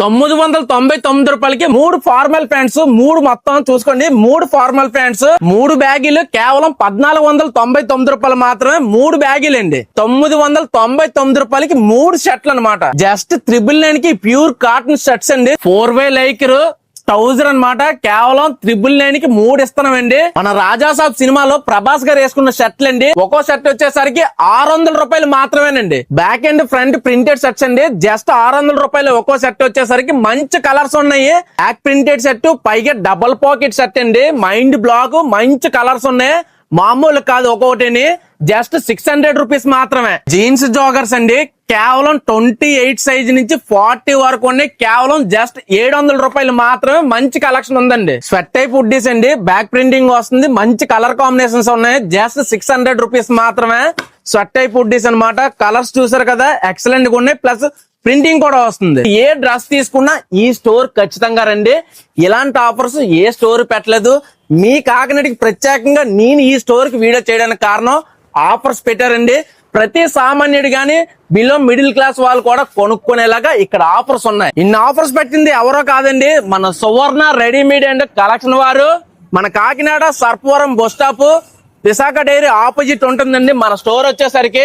తొమ్మిది వందల తొంభై తొమ్మిది రూపాయలకి మూడు ఫార్మల్ ప్యాంట్స్ మూడు మొత్తం చూసుకోండి. మూడు ఫార్మల్ ప్యాంట్స్ మూడు బ్యాగీలు కేవలం పద్నాలుగు వందల తొంభై తొమ్మిది రూపాయలు మాత్రమే మూడు బ్యాగీలు అండి తొమ్మిది వందల తొంభై తొమ్మిది రూపాయలకి మూడు షర్ట్లు అన్నమాట జస్ట్ త్రిబుల్ నైన్కి ప్యూర్ కాటన్ షర్ట్స్ అండి. ఫోర్ వే లైకర్ థౌజండ్ అన్నమాట. కేవలం త్రిబుల్ నైన్కి మూడు ఇస్తున్నామండి. మన రాజాసాబ్ సినిమాలో ప్రభాస్ గారు వేసుకున్న షర్ట్లు అండి. ఒక్కో షర్ట్ వచ్చేసరికి ఆరు వందల రూపాయలు మాత్రమేనండి. Back and front printed shirts అండి. జస్ట్ ఆరు వందల రూపాయలు ఒక్కో షర్ట్ వచ్చేసరికి మంచి కలర్స్ ఉన్నాయి. బ్యాక్ ప్రింటెడ్ షర్ట్ పైగా డబల్ పాకెట్ షర్ట్ అండి. మైండ్ బ్లాక్ మంచి కలర్స్ ఉన్నాయి. మామూలు కాదు ఒక్కొక్కటిని. జస్ట్ సిక్స్ హండ్రెడ్ రూపీస్ మాత్రమే. జీన్స్ జోగర్స్ అండి. కేవలం ట్వంటీ ఎయిట్ సైజ్ నుంచి ఫార్టీ వరకు ఉన్నాయి. కేవలం జస్ట్ ఏడు వందల రూపాయలు మాత్రమే మంచి కలెక్షన్ ఉందండి. స్వెట్ టైప్ ఉడ్డీస్ అండి. బ్యాక్ ప్రింటింగ్ వస్తుంది. మంచి కలర్ కాంబినేషన్స్ ఉన్నాయి. జస్ట్ సిక్స్ హండ్రెడ్ రూపీస్ మాత్రమే స్వెట్ టైప్ ఉడ్డీస్ అన్నమాట. కలర్స్ చూసారు కదా ఎక్సలెంట్గా ఉన్నాయి. ప్లస్ ప్రింటింగ్ కూడా వస్తుంది. ఏ డ్రెస్ తీసుకున్నా ఈ స్టోర్ ఖచ్చితంగా రండి. ఇలాంటి ఆఫర్స్ ఏ స్టోర్ పెట్టలేదు. మీ కాకినాడికి ప్రత్యేకంగా నేను ఈ స్టోర్కి వీడియో చేయడానికి కారణం ఆఫర్స్ పెట్టారండి. ప్రతి సామాన్యుడు గాని బిలో మిడిల్ క్లాస్ వాళ్ళు కూడా కొనుక్కునేలాగా ఇక్కడ ఆఫర్స్ ఉన్నాయి. ఇన్ని ఆఫర్స్ పెట్టింది ఎవరో కాదండి మన సువర్ణ రెడీమేడ్ అండ్ కలెక్షన్ వారు. మన Kakinada Sarpavaram bus stop Visakha dairy opposite ఉంటుందండి. మన స్టోర్ వచ్చేసరికి